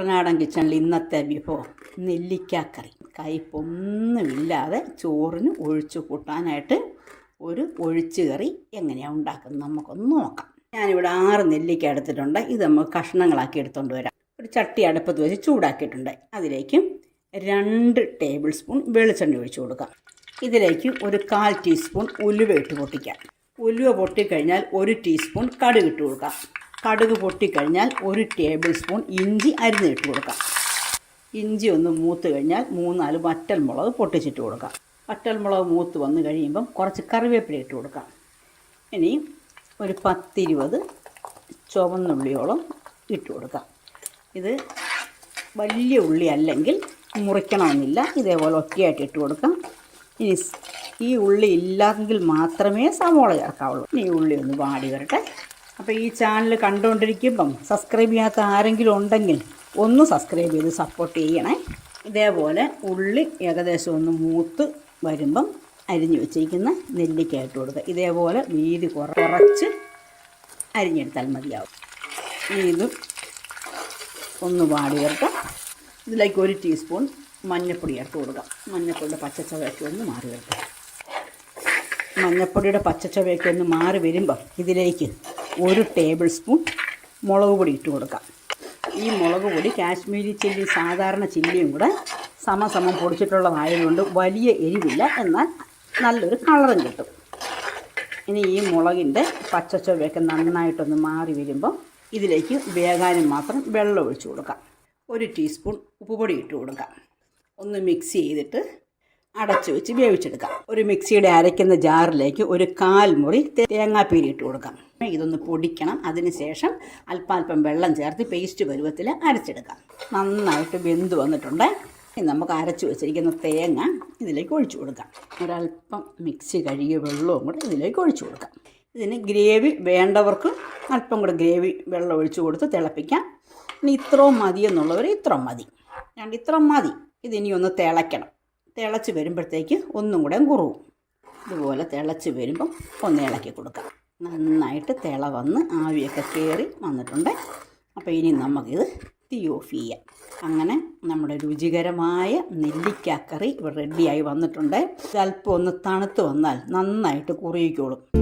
കുട്ടനാടൻ കിച്ചണിൽ ഇന്നത്തെ വിഭവം നെല്ലിക്കാക്കറി. കയ്പൊന്നുമില്ലാതെ ചോറിന് ഒഴിച്ചു കൂട്ടാനായിട്ട് ഒരു ഒഴിച്ചു കറി എങ്ങനെയാണ് ഉണ്ടാക്കുന്നത് നമുക്കൊന്ന് നോക്കാം. ഞാനിവിടെ ആറ് നെല്ലിക്ക എടുത്തിട്ടുണ്ട്. ഇത് നമുക്ക് കഷ്ണങ്ങളാക്കി എടുത്തുകൊണ്ട് വരാം. ഒരു ചട്ടി അടുപ്പത്ത് വെച്ച് ചൂടാക്കിയിട്ടുണ്ട്. അതിലേക്ക് രണ്ട് ടേബിൾ സ്പൂൺ വെളിച്ചെണ്ണ ഒഴിച്ചു കൊടുക്കാം. ഇതിലേക്ക് ഒരു കാൽ ടീസ്പൂൺ ഉലുവ ഇട്ട് പൊട്ടിക്കാം. ഉലുവ പൊട്ടിക്കഴിഞ്ഞാൽ ഒരു ടീസ്പൂൺ കടുക് ഇട്ട് കൊടുക്കാം. കടുക് പൊട്ടിക്കഴിഞ്ഞാൽ ഒരു ടേബിൾ സ്പൂൺ ഇഞ്ചി അരിഞ്ഞിട്ട് കൊടുക്കാം. ഇഞ്ചി ഒന്ന് മൂത്ത് കഴിഞ്ഞാൽ മൂന്നാൽ വറ്റൽ മുളക് പൊട്ടിച്ചിട്ട് കൊടുക്കാം. വറ്റൽ മുളക് മൂത്ത് വന്ന് കഴിയുമ്പം കുറച്ച് കറിവേപ്പില ഇട്ട് കൊടുക്കാം. ഇനി ഒരു പത്തിരുപത് ചുവന്നുള്ളിയോളം ഇട്ട് കൊടുക്കാം. ഇത് വലിയ ഉള്ളി അല്ലെങ്കിൽ മുറിക്കണമെന്നില്ല. ഇതേപോലെ ഒറ്റയായിട്ട് ഇട്ട് കൊടുക്കാം. ഇനി ഈ ഉള്ളി ഇല്ലാതെങ്കിൽ മാത്രമേ സവോള ചേർക്കാവുള്ളൂ. ഇനി ഉള്ളി ഒന്ന് വാടി വരട്ടെ. അപ്പോൾ ഈ ചാനൽ കണ്ടുകൊണ്ടിരിക്കുമ്പം സബ്സ്ക്രൈബ് ചെയ്യാത്ത ആരെങ്കിലും ഉണ്ടെങ്കിൽ ഒന്ന് സബ്സ്ക്രൈബ് ചെയ്ത് സപ്പോർട്ട് ചെയ്യണേ. ഇതേപോലെ ഉള്ളി ഏകദേശം ഒന്ന് മൂത്ത് വരുമ്പം അരിഞ്ഞു വെച്ചിരിക്കുന്ന നെല്ലിക്കായിട്ട് കൊടുക്കുക. ഇതേപോലെ വീതി കുറ കുറച്ച് അരിഞ്ഞെടുത്താൽ മതിയാവും. ഇനി ഇത് ഒന്ന് വാടി വരട്ടെ. ഇതിലേക്ക് ഒരു ടീസ്പൂൺ മഞ്ഞൾപ്പൊടി ചേർത്ത് കൊടുക്കാം. മഞ്ഞൾപ്പൊടിയുടെ പച്ചച്ചവയൊക്കെ ഒന്ന് മാറി വരട്ടെ. മഞ്ഞൾപ്പൊടിയുടെ പച്ചച്ചവയൊക്കെ ഒന്ന് മാറി വരുമ്പം ഇതിലേക്ക് ഒരു ടേബിൾ സ്പൂൺ മുളക് പൊടി ഇട്ട് കൊടുക്കാം. ഈ മുളക് പൊടി കാശ്മീരി ചില്ലി സാധാരണ ചില്ലിയും കൂടെ സമസമം പൊടിച്ചിട്ടുള്ളതായതുകൊണ്ട് വലിയ എരിവില്ല. എന്നാൽ നല്ലൊരു കളറും കിട്ടും. ഇനി ഈ മുളകിന്റെ പച്ചച്ചൊവയൊക്കെ നന്നായിട്ടൊന്ന് മാറി വരുമ്പോൾ ഇതിലേക്ക് വേകാനും മാത്രം വെള്ളം ഒഴിച്ചു കൊടുക്കാം. ഒരു ടീസ്പൂൺ ഉപ്പുപൊടി ഇട്ട് കൊടുക്കാം. ഒന്ന് മിക്സ് ചെയ്തിട്ട് അടച്ചു വെച്ച് വേവിച്ചെടുക്കാം. ഒരു മിക്സിയുടെ അരയ്ക്കുന്ന ജാറിലേക്ക് ഒരു കാൽ മുറി തേങ്ങാപ്പീരി ഇട്ട് കൊടുക്കാം. ഇതൊന്ന് പൊടിക്കണം. അതിനുശേഷം അല്പാൽപ്പം വെള്ളം ചേർത്ത് പേസ്റ്റ് പരുവത്തിൽ അരച്ചെടുക്കാം. നന്നായിട്ട് വെന്ത് വന്നിട്ടുണ്ട്. നമുക്ക് അരച്ചു വെച്ചിരിക്കുന്ന തേങ്ങ ഇതിലേക്ക് ഒഴിച്ചു കൊടുക്കാം. ഒരല്പം മിക്സി കഴുകിയ വെള്ളവും കൂടെ ഇതിലേക്ക് ഒഴിച്ചു കൊടുക്കാം. ഇതിന് ഗ്രേവി വേണ്ടവർക്ക് അല്പം കൂടെ ഗ്രേവി വെള്ളം ഒഴിച്ചു കൊടുത്ത് തിളപ്പിക്കാം. ഇനി ഇത്രയും മതി എന്നുള്ളവർ ഇത്രയും മതി. ഞാൻ ഇത്രയും മതി. ഇതിനി ഒന്ന് തിളയ്ക്കണം. തിളച്ച് വരുമ്പോഴത്തേക്ക് ഒന്നും കൂടെ കുറുവും. ഇതുപോലെ തിളച്ച് വരുമ്പം ഒന്ന് ഇളക്കി കൊടുക്കാം. നന്നായിട്ട് തിള വന്ന് ആവിയൊക്കെ കയറി വന്നിട്ടുണ്ട്. അപ്പോൾ ഇനി നമുക്കിത് തീ ഓഫ് ചെയ്യാം. അങ്ങനെ നമ്മുടെ രുചികരമായ നെല്ലിക്കാക്കറി റെഡിയായി വന്നിട്ടുണ്ട്. അല്പം ഒന്ന് തണുത്ത് വന്നാൽ നന്നായിട്ട് കുറിയിക്കോളും